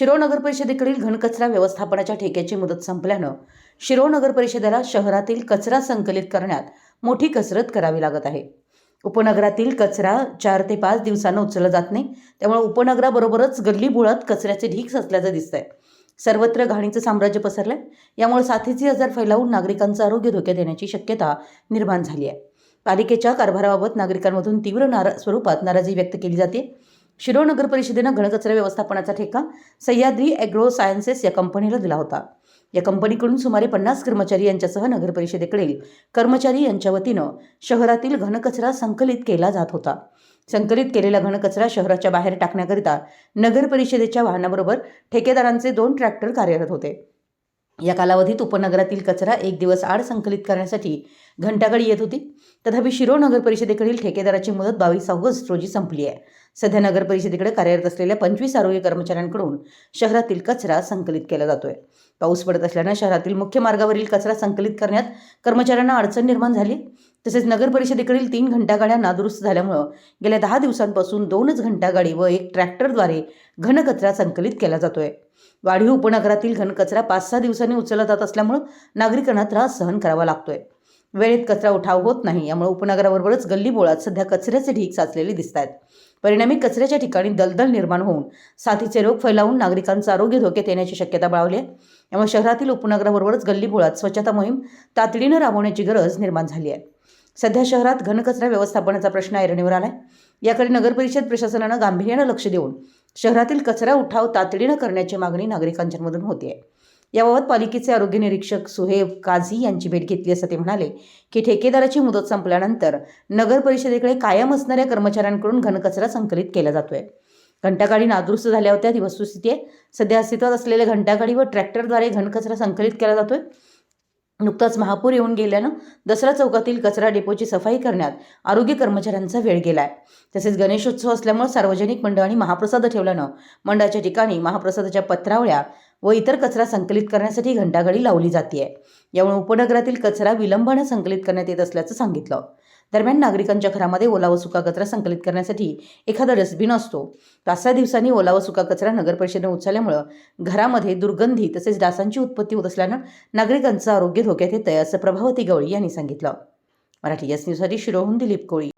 शिरो नगर परिषदेकडील घनकचरा व्यवस्थापनाच्या ठेक्याची मुदत संपल्यानं शिरो नगर परिषदेला शहरातील कचरा संकलित करण्यात मोठी कसरत करावी लागत आहे. उपनगरातील कचरा चार ते पाच दिवसांना उचलला जात नाही. त्यामुळे उपनगराबरोबरच गल्लीबुळात कचऱ्याचे ढीक असल्याचं दिसतंय. सर्वत्र घाणीचं साम्राज्य पसरलंय. यामुळे साथीचे आजार फैलावून नागरिकांचं आरोग्य धोक्यात येण्याची शक्यता निर्माण झाली आहे. पालिकेच्या कारभाराबाबत नागरिकांमधून तीव्र नारा स्वरूपात नाराजी व्यक्त केली जाते शिरोळ नगर परिषदेनं घनकचरा व्यवस्थापनाचा ठेका सह्याद्री ॲग्रो सायन्सेस या कंपनीला दिला होता. या कंपनीकडून सुमारे पन्नास कर्मचारी यांच्यासह नगर परिषदेकडील कर्मचारी यांच्या वतीनं शहरातील घनकचरा संकलित केला जात होता. संकलित केलेला घनकचरा शहराच्या बाहेर टाकण्याकरिता नगर परिषदेच्या वाहनाबरोबर ठेकेदारांचे दोन ट्रॅक्टर कार्यरत होते. या कालावधीत उपनगरातील कचरा एक दिवस आड संकलित करण्यासाठी घंटागाडी येत होती. तथापि शिरो नगर परिषदेकडील ठेकेदाराची मुदत बावीस ऑगस्ट रोजी संपली आहे. सध्या नगर परिषदेकडे कार्यरत असलेल्या पंचवीस आरोग्य कर्मचाऱ्यांकडून शहरातील कचरा संकलित केला जातोय. पाऊस पडत असल्यानं शहरातील मुख्य मार्गावरील कचरा संकलित करण्यात कर्मचाऱ्यांना अडचण निर्माण झाली. तसेच नगर परिषदेकडील तीन घंटागाड्या नादुरुस्त झाल्यामुळं गेल्या दहा दिवसांपासून दोनच घंटागाडी व एक ट्रॅक्टरद्वारे घनकचरा संकलित केला जातोय. वाढीव उपनगरातील घनकचरा पाच सहा दिवसांनी उचलला जात असल्यामुळं नागरिकांना त्रास सहन करावा लागतोय. वेळेत कचरा उठाव होत नाही यामुळे उपनगराबरोबरच गल्लीबोळात सध्या कचऱ्याचे ढीक साचलेले दिसत आहेत परिणामी कचऱ्याच्या ठिकाणी दलदल निर्माण होऊन साथीचे रोग फैलावून नागरिकांचं आरोग्य धोक्यात येण्याची शक्यता बळावली आहे. यामुळे शहरातील उपनगराबरोबरच गल्लीबोळात स्वच्छता मोहीम तातडीनं राबवण्याची गरज निर्माण झाली आहे. सध्या शहरात घनकचरा व्यवस्थापनाचा प्रश्न ऐरणीवर आलाय. याकडे नगरपरिषद प्रशासनानं गांभीर्यानं लक्ष देऊन शहरातील कचरा उठाव तातडीनं करण्याची मागणी नागरिकांच्यामधून होती याबाबत पालिकेचे आरोग्य निरीक्षक सुहेब काझी यांची भेट घेतली असं ते म्हणाले की ठेकेदाराची मुदत संपल्यानंतर नगर परिषदेकडे कायम असणाऱ्या कर्मचाऱ्यांकडून घनकचरा संकलित केला जातोय. घंटागाडी नादुरुस्त झाल्या होत्या ही वस्तुस्थिती आहे सध्या अस्तित्वात असलेल्या घंटागाडी व ट्रॅक्टरद्वारे घनकचरा संकलित केला जातोय. नुकताच महापूर येऊन गेल्यानं दसरा चौकातील कचरा डेपोची सफाई करण्यात आरोग्य कर्मचाऱ्यांचा वेळ गेलाय. तसेच गणेशोत्सव असल्यामुळे सार्वजनिक मंडळांनी महाप्रसाद ठेवल्यानं मंडळाच्या ठिकाणी महाप्रसादाच्या पत्रावळ्या व इतर कचरा संकलित करण्यासाठी घंटागाडी लावली जाते यामुळे उपनगरातील कचरा विलंबानं संकलित करण्यात येत असल्याचं सांगितलं. दरम्यान नागरिकांच्या घरामध्ये ओला व सुका कचरा संकलित करण्यासाठी एखादा डस्टबिन असतो. पाच सहा दिवसांनी ओला व सुका कचरा नगर परिषदेने उचलल्यामुळं घरामध्ये दुर्गंधी तसेच डासांची उत्पत्ती होत असल्यानं नागरिकांचं आरोग्य धोक्यात येतंय असं प्रभावती गवळी यांनी सांगितलं. मराठी एस न्यूजसाठी शिरोहून दिलीप कोळी.